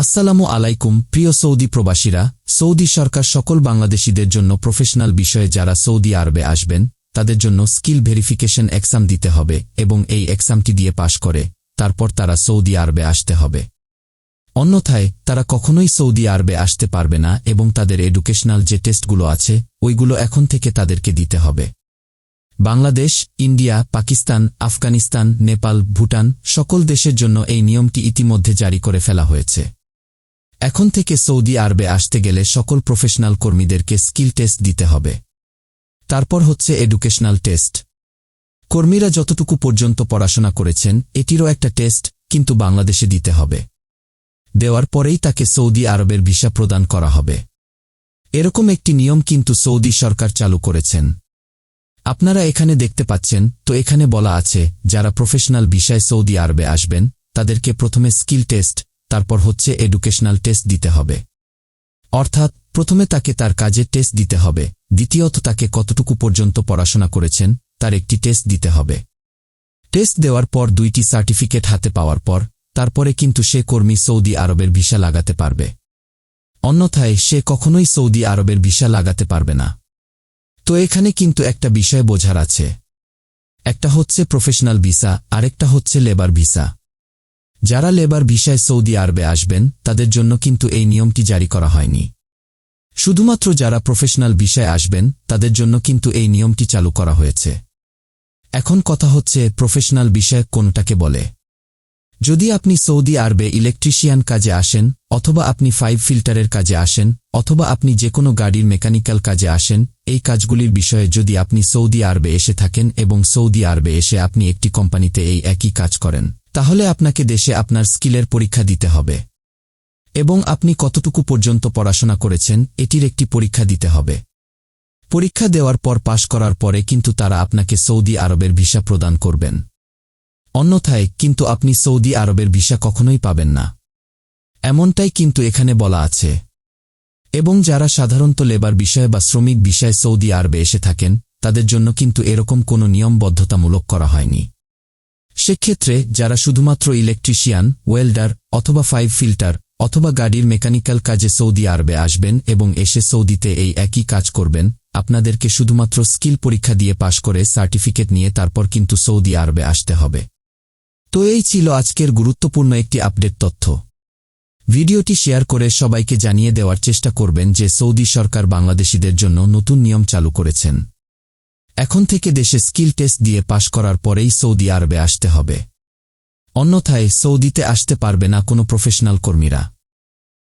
আসসালামু আলাইকুম, প্রিয় সৌদি প্রবাসীরা। সৌদি সরকার সকল বাংলাদেশিদের জন্য প্রফেশনাল বিষয়ে যারা সৌদি আরবে আসবেন, তাদের জন্য স্কিল ভেরিফিকেশন এক্সাম দিতে হবে এবং এই এক্সামটি দিয়ে পাশ করে, তারপর তারা সৌদি আরবে আসতে হবে। অন্যথায়, তারা কখনোই সৌদি আরবে আসতে পারবে না এবং তাদের এডুকেশনাল যে টেস্টগুলো আছে, ওইগুলো এখন থেকে তাদেরকে দিতে হবে। বাংলাদেশ, ইন্ডিয়া, পাকিস্তান, আফগানিস্তান, নেপাল, ভুটান সকল দেশের জন্য এই নিয়মটি ইতিমধ্যে জারি করে ফেলা হয়েছে। এখন থেকে সৌদি আরবে আসতে গেলে সকল প্রফেশনাল কর্মীদেরকে স্কিল টেস্ট দিতে হবে। তারপর হচ্ছে এডুকেশনাল টেস্ট কর্মীরা যতটুকু পর্যন্ত পড়াশোনা করেছেন, এটিরও একটা টেস্ট কিন্তু বাংলাদেশে দিতে হবে। দেওয়ার পরেই তাকে সৌদি আরবের ভিসা প্রদান করা হবে। এরকম একটি নিয়ম কিন্তু সৌদি সরকার চালু করেছেন। আপনারা এখানে দেখতে পাচ্ছেন, তো এখানে বলা আছে, যারা প্রফেশনাল বিষয় সৌদি আরবে আসবেন, তাদেরকে প্রথমে স্কিল টেস্ট তারপর হচ্ছে এডুকেশনাল টেস্ট দিতে হবে। অর্থাৎ, প্রথমে তাকে তার কাজের টেস্ট দিতে হবে, দ্বিতীয়ত তাকে কতটুকু পর্যন্ত পড়াশোনা করেছেন, তার একটি টেস্ট দিতে হবে। টেস্ট দেওয়ার পর দুইটি সার্টিফিকেট হাতে পাওয়ার পর, তারপরে কিন্তু সে কর্মী সৌদি আরবের ভিসা লাগাতে পারবে। অন্যথায়, সে কখনোই সৌদি আরবের ভিসা লাগাতে পারবে না। তো এখানে কিন্তু একটা বিষয় বোঝার আছে। একটা হচ্ছে প্রফেশনাল ভিসা আরেকটা হচ্ছে লেবার ভিসা যারা লেবার ভিসায় সৌদি আরবে আসবেন, তাদের জন্য কিন্তু এই নিয়মটি জারি করা হয়নি। শুধুমাত্র যারা প্রফেশনাল বিষয় আসবেন, তাদের জন্য কিন্তু এই নিয়মটি চালু করা হয়েছে। এখন কথা হচ্ছে, প্রফেশনাল বিষয় কোনটাকে বলে? যদি আপনি সৌদি আরবে ইলেকট্রিশিয়ান কাজে আসেন, অথবা আপনি ফাইভ ফিল্টারের কাজে আসেন, অথবা আপনি যে কোনো গাড়ির মেকানিক্যাল কাজে আসেন, এই কাজগুলির বিষয়ে যদি আপনি সৌদি আরবে এসে থাকেন এবং সৌদি আরবে এসে আপনি একটি কোম্পানিতে এই একই কাজ করেন তাহলে আপনাকে দেশে আপনার স্কিলের পরীক্ষা দিতে হবে। এবং আপনি কতটুকু পর্যন্ত পড়াশোনা করেছেন, এটির একটি পরীক্ষা দিতে হবে। পরীক্ষা দেওয়ার পর পাশ করার পরে কিন্তু তারা আপনাকে সৌদি আরবের ভিসা প্রদান করবেন। অন্যথায়, কিন্তু আপনি সৌদি আরবের ভিসা কখনোই পাবেন না। এমনটাই কিন্তু এখানে বলা আছে। এবং যারা সাধারণত লেবার বিষয় বা শ্রমিক বিষয় সৌদি আরবে এসে থাকেন, তাদের জন্য কিন্তু এরকম কোনো নিয়ম বদ্ধতামূলক করা হয়নি। সেক্ষেত্রে যারা শুধুমাত্র ইলেকট্রিশিয়ান, ওয়েল্ডার অথবা ফাইভ ফিল্টার অথবা গাড়ির মেকানিক্যাল কাজে সৌদি আরবে আসবেন এবং এসে সৌদিতে এই একই কাজ করবেন, আপনাদেরকে শুধুমাত্র স্কিল পরীক্ষা দিয়ে পাশ করে সার্টিফিকেট নিয়ে তারপর কিন্তু সৌদি আরবে আসতে হবে। তো এই ছিল আজকের গুরুত্বপূর্ণ একটি আপডেট তথ্য। ভিডিওটি শেয়ার করে সবাইকে জানিয়ে দেওয়ার চেষ্টা করবেন যে সৌদি সরকার বাংলাদেশিদের জন্য নতুন নিয়ম চালু করেছেন। এখন থেকে দেশে স্কিল টেস্ট দিয়ে পাশ করার পরেই সৌদি আরবে আসতে হবে। অন্যথায় সৌদিতে আসতে পারবে না কোনো প্রফেশনাল কর্মীরা।